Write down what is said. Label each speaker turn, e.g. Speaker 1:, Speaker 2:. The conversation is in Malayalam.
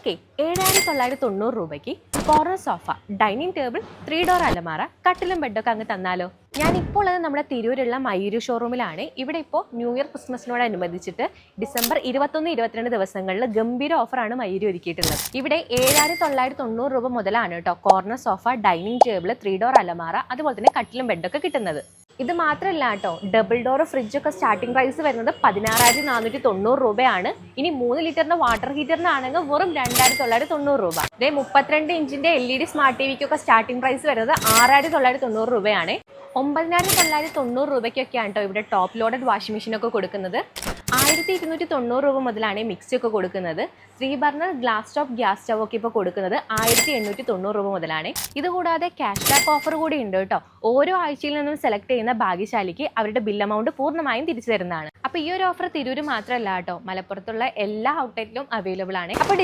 Speaker 1: നിങ്ങൾക്ക് ഏഴായിരത്തി തൊള്ളായിരത്തി തൊണ്ണൂറ് രൂപയ്ക്ക് corner sofa dining table three door അലമാറ കട്ടിലും ബെഡൊക്കെ അങ്ങ് തന്നാലോ? ഞാൻ ഇപ്പോൾ അത് നമ്മുടെ തിരൂരുള്ള മയൂരു ഷോറൂമിലാണ് ഇവിടെ ഇപ്പോൾ ന്യൂ ഇയർ ക്രിസ്മസിനോടനുബന്ധിച്ചിട്ട് ഡിസംബർ ഇരുപത്തൊന്ന് ഇരുപത്തിരണ്ട് ദിവസങ്ങളിൽ ഗംഭീര ഓഫറാണ് മയൂര് ഒരുക്കിയിട്ടുള്ളത്. ഇവിടെ ഏഴായിരത്തി തൊള്ളായിരത്തി തൊണ്ണൂറ് രൂപ മുതലാണ് കേട്ടോ corner sofa dining table three door അലമാറ അതുപോലെ തന്നെ കട്ടിലും ബെഡൊക്കെ കിട്ടുന്നത്. ഇത് മാത്രമല്ല കേട്ടോ. ഡബിൾ ഡോർ ഫ്രിഡ്ജ് ഒക്കെ സ്റ്റാർട്ടിംഗ് പ്രൈസ് വരുന്നത് പതിനാറായിരത്തി നാനൂറ്റി തൊണ്ണൂറ് രൂപയാണ്. ഇനി മൂന്ന് ലിറ്ററിന്റെ വാട്ടർ ഹീറ്ററിനാണെങ്കിൽ വെറും രണ്ടായിരത്തി തൊള്ളായിരത്തി തൊണ്ണൂറ് രൂപ. ഇതേ മുപ്പത്തിരണ്ട് ഇഞ്ചിന്റെ L E D smart T വിക്കൊക്കെ starting price വരുന്നത് ആറായിരത്തി തൊള്ളായിരത്തി തൊണ്ണൂറ് രൂപയാണ്. ഒമ്പതിനായിരത്തി തൊള്ളായിരത്തി തൊണ്ണൂറ് രൂപയ്ക്കൊക്കെയാണ് കേട്ടോ ഇവിടെ ടോപ്പ് ലോഡഡ് വാഷിംഗ് മെഷീൻ ഒക്കെ കൊടുക്കുന്നത്. ആയിരത്തി ഇരുന്നൂറ്റി തൊണ്ണൂറ് രൂപ മുതലാണ് മിക്സി ഒക്കെ കൊടുക്കുന്നത്. Three burner glass top gas stove ഒക്കെ ഇപ്പോൾ കൊടുക്കുന്നത് ആയിരത്തി എണ്ണൂറ്റി തൊണ്ണൂറ് രൂപ മുതലാണ്. ഇതുകൂടാതെ ക്യാഷ് ബാക്ക് ഓഫർ കൂടി ഉണ്ട് കേട്ടോ. ഓരോ ആഴ്ചയിൽ നിന്നും സെലക്ട് ചെയ്യുന്ന ഭാഗ്യശാലിക്ക് അവരുടെ ബിൽ എമൗണ്ട് പൂർണമായും തിരിച്ചു തരുന്നതാണ്. അപ്പോൾ ഈ ഒരു ഓഫർ തിരൂര് മാത്രമല്ല കേട്ടോ. മലപ്പുറത്തുള്ള എല്ലാ ഔട്ട്ലെറ്റിലും അവൈലബിൾ ആണ്. അപ്പോൾ